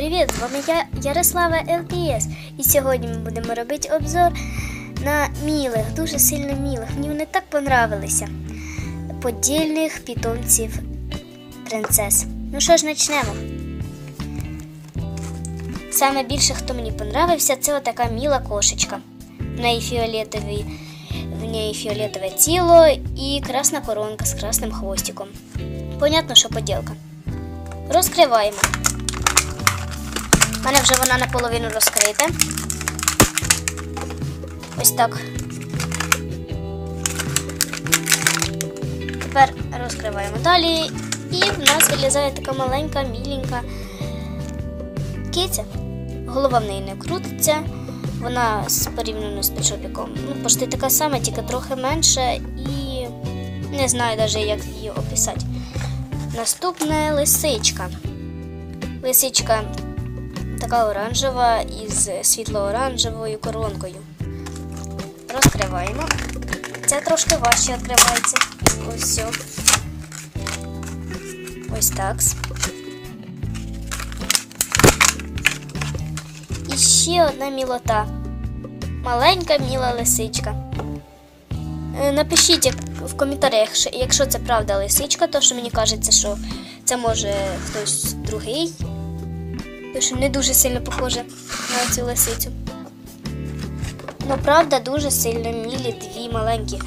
привіт! З вами я Ярослава ЛПС. І сьогодні ми будемо робити обзор на мілих, дуже сильно мілих. Мені вони так понравилися. Подільних питомців принцес. Ну що ж, почнемо. Саме більше, хто мені понравився, це отака міла кошечка. В неї фіолетовий, в неї фіолетове тіло і красна коронка з красним хвостиком. Понятно, що поділка. Розкриваємо. У мене вже вона наполовину розкрита. Ось так. Тепер розкриваємо далі. І в нас вилізає така маленька, міленька киця. Голова в неї не крутиться. Вона порівняно з печопіком. Ну, почти така сама, тільки трохи менша і не знаю навіть, як її описати. Наступне лисичка. Лисичка така оранжева із світло-оранжевою коронкою. Розкриваємо. Ця трошки важче відкривається. Ось все. Ось так. І ще одна мілота. Маленька міла лисичка. Е, Напишіть в коментарях, якщо це правда лисичка, то що мені кажеться, що це може хтось другий. Тому що не дуже сильно похоже на цю лисицю. Ну, правда, дуже сильно мілі дві маленькі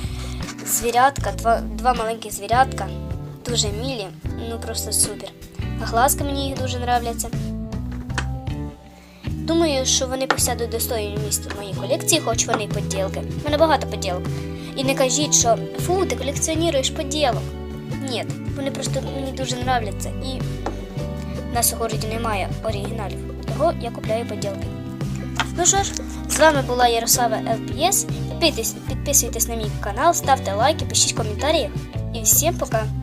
звірятка, два, два маленькі звірятка. Дуже мілі, ну просто супер. А глазки мені їх дуже нравляться. Думаю, що вони посядуть достойне місце в моїй колекції, хоч вони поділки. У мене багато поділок. І не кажіть, що фу, ти колекціонуєш поділок. Ні, вони просто мені дуже нравляться. І нас у немає оригіналів, того я купляю поділки. Ну що ж, з вами була Ярослава ЛПС. Підписуйтесь на мій канал, ставте лайки, пишіть коментарі. І всім пока!